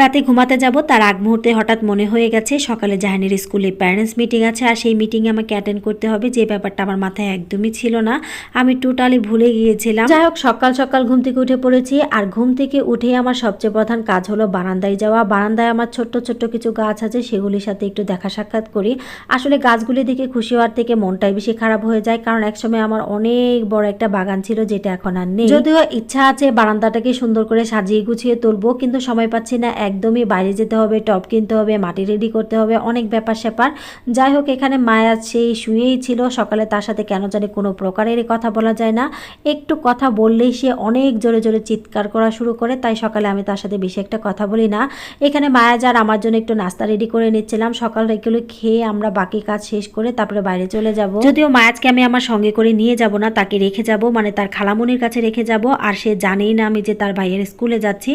রাতে ঘুমাতে যাব, তার আগ মুহূর্তে হঠাৎ মনে হয়ে গেছে, সকালে জাহানের স্কুলে প্যারেন্টস মিটিং আছে, আর সেই মিটিংয়ে আমাকে অ্যাটেন্ড করতে হবে, যে ব্যাপারটা আমার মাথায় একদমই ছিল না। আমি টোটালি ভুলে গিয়েছিলাম। যাই হোক, সকাল সকাল ঘুম থেকে উঠে পড়েছি, আর ঘুম থেকে উঠেই আমার সবচেয়ে প্রধান কাজ হলো বারান্দায় যাওয়া। বারান্দায় আমার ছোট্ট ছোট্ট কিছু গাছ আছে, সেগুলির সাথে একটু দেখা সাক্ষাৎ করি। আসলে গাছগুলি দেখে খুশি হওয়ার থেকে মনটাই বেশি খারাপ হয়ে যায়, কারণ একসময় আমার অনেক বড় একটা বাগান ছিল, যেটা এখন আর নেই। যদিও ইচ্ছা আছে বারান্দাটাকে সুন্দর করে সাজিয়ে গুছিয়ে তুলবো, কিন্তু সময় পাচ্ছি না একদমই বাইরে যেতে হবে টব কিনতে হবে, মাটি রেডি করতে হবে, অনেক ব্যাপার স্যাপার। যাই হোক, এখানে মায়া সেই শুয়েই ছিল, সকালে তার সাথে কেন জানি কোনো প্রকারেরই কথা বলা যায় না। একটু কথা বললেই সে অনেক জোরে জোরে চিৎকার করা শুরু করে, তাই সকালে আমি তার সাথে বেশি একটা কথা বলি না। এখানে মায়া যার আমার জন্য একটু নাস্তা রেডি করে নিচ্ছিলাম, সকাল এগুলো খেয়ে আমরা বাকি কাজ শেষ করে তারপরে বাইরে চলে যাব। যদিও মায়াজকে আমি আমার সঙ্গে করে নিয়ে যাব না, তাকে রেখে যাব মানে তার খালামনির কাছে রেখে যাব, আর সে জানেই না আমি যে তার ভাইয়ের স্কুলে যাচ্ছি।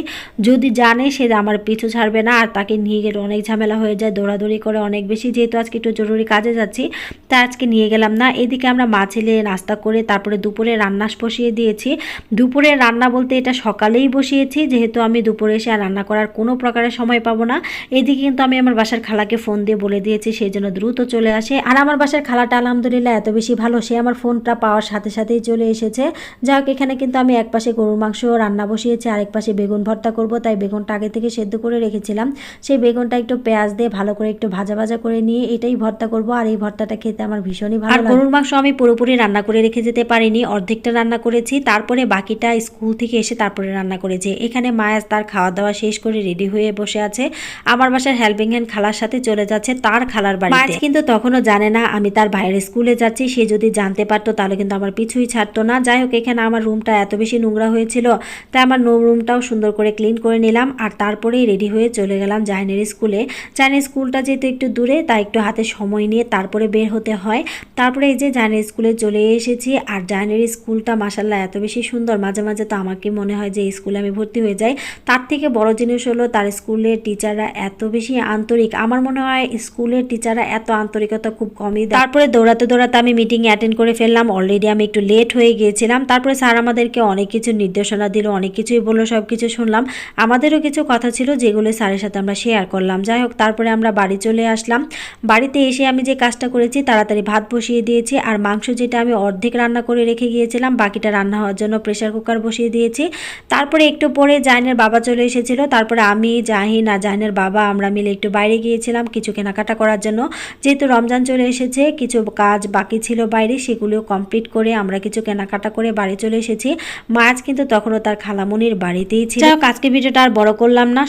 যদি জানে সে আমার পিছু ছাড়বে না আর তাকে নিয়ে গেলে অনেক ঝামেলা হয়ে যায়, দৌড়াদৌড়ি করে অনেক বেশি। যেহেতু আজকে একটু জরুরি কাজে যাচ্ছি তাই আজকে নিয়ে গেলাম না। এদিকে আমরা মা ছেলে নাস্তা করে তারপরে দুপুরে রান্না বসিয়ে দিয়েছি। দুপুরে রান্না বলতে এটা সকালেই বসিয়েছি, যেহেতু আমি দুপুরে এসে আর রান্না করার কোনো প্রকারের সময় পাবো না। এদিকে কিন্তু আমি আমার বাসার খালাকে ফোন দিয়ে বলে দিয়েছি সেই জন্য দ্রুত চলে আসে। আর আমার বাসার খালাটা আলহামদুলিল্লাহ এত বেশি ভালো, সে আমার ফোনটা পাওয়ার সাথে সাথেই চলে এসেছে। যাই হোক এখানে কিন্তু আমি এক পাশে গরুর মাংস রান্না বসিয়েছি আরেক পাশে বেগুন ভর্তা করব, তাই বেগুনটা আগে থেকে সেদ্ধ করে রেখেছিলাম। সেই বেগুনটা একটু পেঁয়াজ দিয়ে ভালো করে একটু ভাজা ভাজা করে নিয়ে এটাই ভর্তা করব। আর এই ভর্তাটা খেতে আমার ভীষণই ভালো লাগে। গরুর মাংস আমি পুরোপুরি রান্না করে রেখে যেতে পারিনি। অর্ধেকটা রান্না করেছি। তারপরে বাকিটা স্কুল থেকে এসে তারপরে রান্না করেছি। এখানে মায়াজ তার খাওয়া দাওয়া শেষ করে রেডি হয়ে বসে আছে। আমার বাসার হেল্পিং হ্যান্ড খালার সাথে চলে যাচ্ছে তার খালার বাড়িতে। কিন্তু তখনও জানে না আমি তার ভাইয়ের স্কুলে যাচ্ছি। সে যদি জানতে পারতো তাহলে কিন্তু আমার পিছুই ছাড়তো না। যাই হোক এখানে আমার রুমটা এত বেশি নোংরা হয়েছিল। তাই আমার নো রুমটাও সুন্দর করে ক্লিন করে নিলাম। আর তারপরেই রেডি হয়ে চলে গেলাম জাহিনের স্কুলে জাহিনের স্কুলটা যেহেতু একটু দূরে, তাই একটু হাতে সময় নিয়ে তারপরে বের হতে হয়। তারপরে এই যে জাহিনের স্কুলে চলে এসেছি, আর জাহিনের স্কুলটা মাসাল্লাহ এত বেশি সুন্দর। মাঝে মাঝে তো আমাকে মনে হয় যে স্কুলে আমি ভর্তি হয়ে যাই। তার থেকে বড় জিনিস হলো, তার স্কুলের টিচাররা এত বেশি আন্তরিক। আমার মনে হয় স্কুলের টিচাররা এত আন্তরিকতা খুব কমই তারপরে দৌড়াতে দৌড়াতে আমি মিটিং অ্যাটেন্ড করে ফেললাম। অলরেডি আমি একটু লেট হয়ে গিয়েছিলাম। তারপরে স্যার আমাদেরকে অনেক কিছু নির্দেশনা দিল, অনেক কিছুই বলল সব কিছু শুনলাম। আমাদেরও কিছু কথা যেগুলো স্যারের সাথে আমরা শেয়ার করলাম। যাই হোক, তারপরে আমরা বাড়ি চলে আসলাম। বাড়িতে এসে আমি যে কাজটা করেছি, তাড়াতাড়ি ভাত বসিয়ে দিয়েছি আর মাংস যেটা আমি অর্ধেক রান্না করে রেখে গিয়েছিলাম, বাকিটা রান্না হওয়ার জন্য প্রেশার কুকার বসিয়ে দিয়েছি। তারপরে একটু পরে জাহিনের বাবা চলে এসেছিল। তারপরে আমি, জাহিন আর জাহিনের বাবা আমরা মিলে একটু বাইরে গিয়েছিলাম কিছু কেনাকাটা করার জন্য। যেহেতু রমজান চলে এসেছে, কিছু কাজ বাকি ছিল বাইরে, সেগুলো কমপ্লিট করে আমরা কিছু কেনাকাটা করে বাড়ি চলে এসেছি। মাছ কিন্তু তখনও তার খালামনির বাড়িতেই ছিল। আজকে ভিডিওটা আর বড় করলাম না।